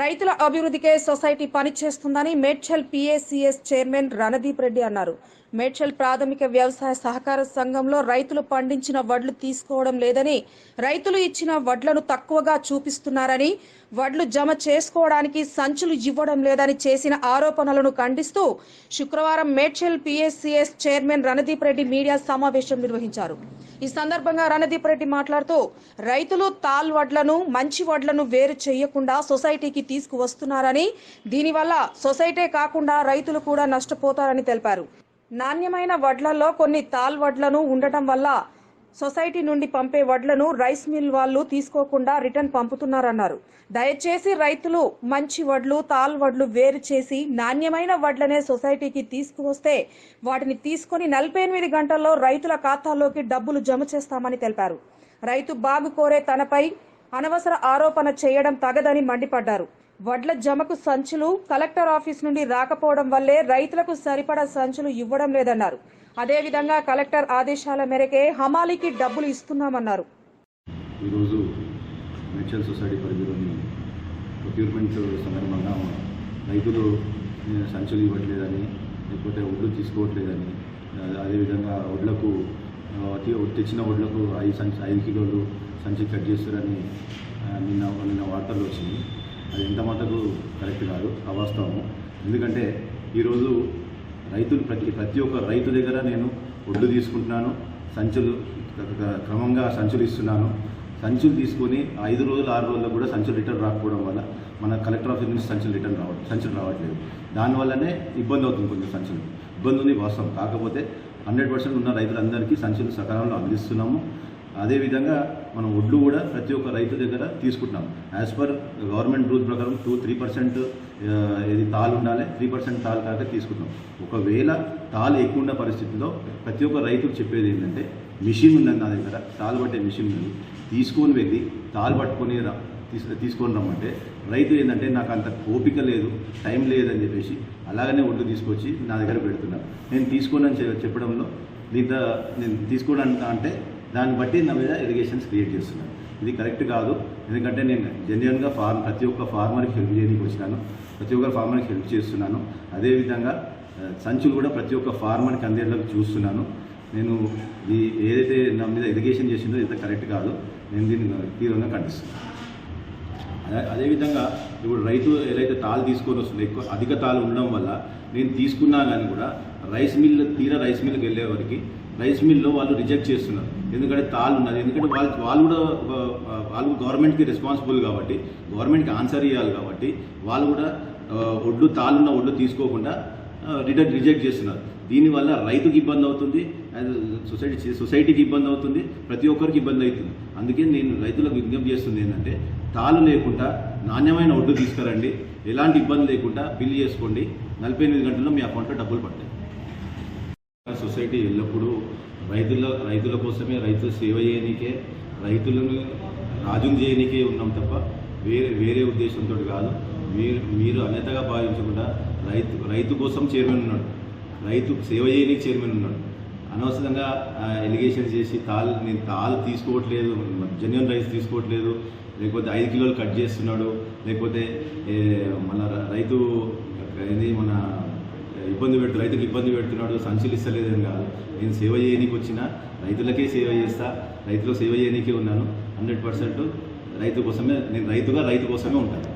రైతుల అభివృద్ధికే సొసైటీ పనిచేస్తుందని మేడ్చల్ పీఏసీఎస్ చైర్మన్ రణదీప్ రెడ్డి అన్నారు. మేడ్చల్ ప్రాథమిక వ్యవసాయ సహకార సంఘంలో రైతులు పండించిన వడ్లు తీసుకోవడం లేదని రైతులు ఇచ్చిన వడ్లను తక్కువగా చూపిస్తున్నారని వడ్లు జమ చేసుకోవడానికి సంచులు ఇవ్వడం లేదని చేసిన ఆరోపణలను ఖండిస్తూ శుక్రవారం Medchal PSCS chairman Randeep Reddy media సమావేశం నిర్వహించారు. ఈ సందర్భంగా రణదీప్ రెడ్డి మాట్లాడుతూ రైతులు తాల్ వడ్లను మంచి వడ్లను వేరు చేయకుండా సొసైటీకి తీసుకువస్తున్నారని దీనివల్ల సొసైటీ కాకుండా రైతులు కూడా నష్టపోతారని తెలిపారు. నాణ్యమైన వడ్లలో కొన్ని తాల్ వడ్లను ఉండటం వల్ల సొసైటీ నుండి పంపే వడ్లను రైస్ మిల్ వాళ్ళు తీసుకోకుండా రిటర్న్ పంపుతున్నారన్నారు. దయచేసి రైతులు మంచి వడ్లు తాల్ వడ్లు వేరు చేసి నాణ్యమైన వడ్లనే సొసైటీకి తీసుకువస్తే వాటిని తీసుకొని నలభై ఎనిమిది గంటల్లో రైతుల ఖాతాలోకి డబ్బులు జమ చేస్తామని తెలిపారు. రైతు బాగు కోరే తనపై అనవసర ఆరోపణ చేయడం తగదని మండిపడ్డారు. వడ్ల జమకు సంచులు కలెక్టర్ ఆఫీస్ నుండి రాకపోవడం వల్లే రైతులకు సరిపడా సంచులు ఇవ్వడం లేదన్నారు. అదేవిధంగా కలెక్టర్ ఆదేశాల మేరకే హమాలీకి డబ్బులు ఇస్తున్నామన్నారు. ఈరోజు సొసైటీ పరిధిలోని ప్రొక్యూర్మెంట్ సందర్భంగా రైతులు సంచులు ఇవ్వట్లేదని లేకపోతే ఒడ్లు తీసుకోవట్లేదని అదేవిధంగా వడ్లకు తెచ్చిన వడ్లకు ఐదు సంచి ఐదు కిలోలు సంచి కట్ చేస్తారని నిన్న నిన్న వార్తలు వచ్చింది అది ఎంత మటుకు కరెక్ట్ కాదు అవాస్తవము. ఎందుకంటే ఈరోజు రైతులు ప్రతి ప్రతి ఒక్క రైతు దగ్గర నేను ఒడ్లు తీసుకుంటున్నాను సంచులు క్రమంగా సంచులు ఇస్తున్నాను. సంచులు తీసుకొని ఐదు రోజులు ఆరు రోజుల్లో కూడా సంచులు రిటర్న్ రాకపోవడం వల్ల మన కలెక్టర్ ఆఫీస్ నుంచి సంచులు రిటర్న్ రావడం సంచులు రావట్లేదు. దానివల్లనే ఇబ్బంది అవుతుంది కొంచెం సంచులు. ఇబ్బంది ఉంది వాస్తవం. కాకపోతే హండ్రెడ్ పర్సెంట్ ఉన్న రైతులందరికీ సంచులు సకాలంలో అందిస్తున్నాము. అదేవిధంగా మనం ఒడ్లు కూడా ప్రతి ఒక్క రైతు దగ్గర తీసుకుంటున్నాం. యాజ్ పర్ గవర్నమెంట్ రూల్ ప్రకారం టూ త్రీ పర్సెంట్ ఇది తాలు ఉండాలి. త్రీ పర్సెంట్ తాలు కాక తీసుకుంటున్నాం. ఒకవేళ తాలు ఎక్కువ ఉన్న పరిస్థితిలో ప్రతి ఒక్క రైతుకు చెప్పేది ఏంటంటే మిషన్ ఉందని నా దగ్గర తాలు పట్టే మిషన్ ఉంది తీసుకొని వెళ్ళి తాలు పట్టుకొని రా తీసు తీసుకొని రమ్మంటే రైతు ఏంటంటే నాకు అంత ఓపిక లేదు టైం లేదని చెప్పేసి అలాగనే ఒడ్లు తీసుకొచ్చి నా దగ్గర పెడుతున్నారు. నేను తీసుకోనని చెప్పడంలో దీంట్లో నేను తీసుకోవడానికి అంటే దాన్ని బట్టి నా మీద ఇరిగేషన్స్ క్రియేట్ చేస్తున్నాను. ఇది కరెక్ట్ కాదు. ఎందుకంటే నేను జెన్యున్గా ఫార్మ్ ప్రతి ఒక్క ఫార్మర్కి హెల్ప్ చేయడానికి వచ్చినాను. ప్రతి ఒక్క ఫార్మర్కి హెల్ప్ చేస్తున్నాను. అదేవిధంగా సంచులు కూడా ప్రతి ఒక్క ఫార్మర్కి అందేళ్ళకి చూస్తున్నాను. నేను ఈ ఏదైతే నా మీద ఇరిగేషన్ చేసిందో ఇది కరెక్ట్ కాదు. నేను దీన్ని తీవ్రంగా ఖండిస్తున్నాను. అదేవిధంగా ఇప్పుడు రైతు ఏదైతే తాళ్ళు తీసుకొని వస్తుంది ఎక్కువ అధిక తాళ్ళు ఉండడం వల్ల నేను తీసుకున్నా కానీ కూడా రైస్ మిల్ తీరా రైస్ మిల్కి వెళ్ళేవారికి రైస్ మిల్లో వాళ్ళు రిజెక్ట్ చేస్తున్నారు. ఎందుకంటే తాళ్ళు ఉన్నది. ఎందుకంటే వాళ్ళు వాళ్ళు కూడా వాళ్ళు గవర్నమెంట్కి రెస్పాన్సిబుల్ కాబట్టి గవర్నమెంట్కి ఆన్సర్ ఇవ్వాలి కాబట్టి వాళ్ళు కూడా ఆ, ఒడ్లు తాళ్ళున్న ఒడ్లు తీసుకోకుండా రిటర్న్ రిజెక్ట్ చేస్తున్నారు. దీనివల్ల రైతుకి ఇబ్బంది అవుతుంది. అండ్ సొసైటీ సొసైటీకి ఇబ్బంది అవుతుంది. ప్రతి ఒక్కరికి ఇబ్బంది అవుతుంది. అందుకే నేను రైతులకు విజ్ఞప్తి చేస్తుంది ఏంటంటే తాళ్ళు లేకుండా నాణ్యమైన ఒడ్డు తీసుకురండి. ఎలాంటి ఇబ్బంది లేకుండా బిల్ చేసుకోండి. నలభై ఎనిమిది గంటల్లో మీ అకౌంట్లో డబ్బులు పడతాయి. సొసైటీ ఎల్లప్పుడూ రైతుల రైతుల కోసమే రైతు సేవ చేయనీకే రైతులను రాజుని చేయనీకే ఉన్నాం తప్ప వేరే వేరే ఉద్దేశంతో కాదు. మీరు మీరు అన్యతగా భావించకుండా రైతు రైతు కోసం చైర్మన్ ఉన్నాడు. రైతు సేవ చేయనికి చైర్మన్ ఉన్నాడు. అనవసరంగా ఎలిగేషన్ చేసి తాల్ నేను తాల్ తీసుకోవట్లేదు జెన్యున్ రైస్ తీసుకోవట్లేదు లేకపోతే ఐదు కిలోలు కట్ చేస్తున్నాడు లేకపోతే మన రైతు ఏంది మన ఇబ్బంది పెట్టు రైతులకు ఇబ్బంది పెడుతున్నాడు సంచులు ఇస్తలేదని కాదు. నేను సేవ చేయనీకి వచ్చిన రైతులకే సేవ చేస్తా రైతులు సేవ చేయనీకే ఉన్నాను హండ్రెడ్ పర్సెంట్ రైతు కోసమే నేను రైతుగా రైతు కోసమే ఉంటాను.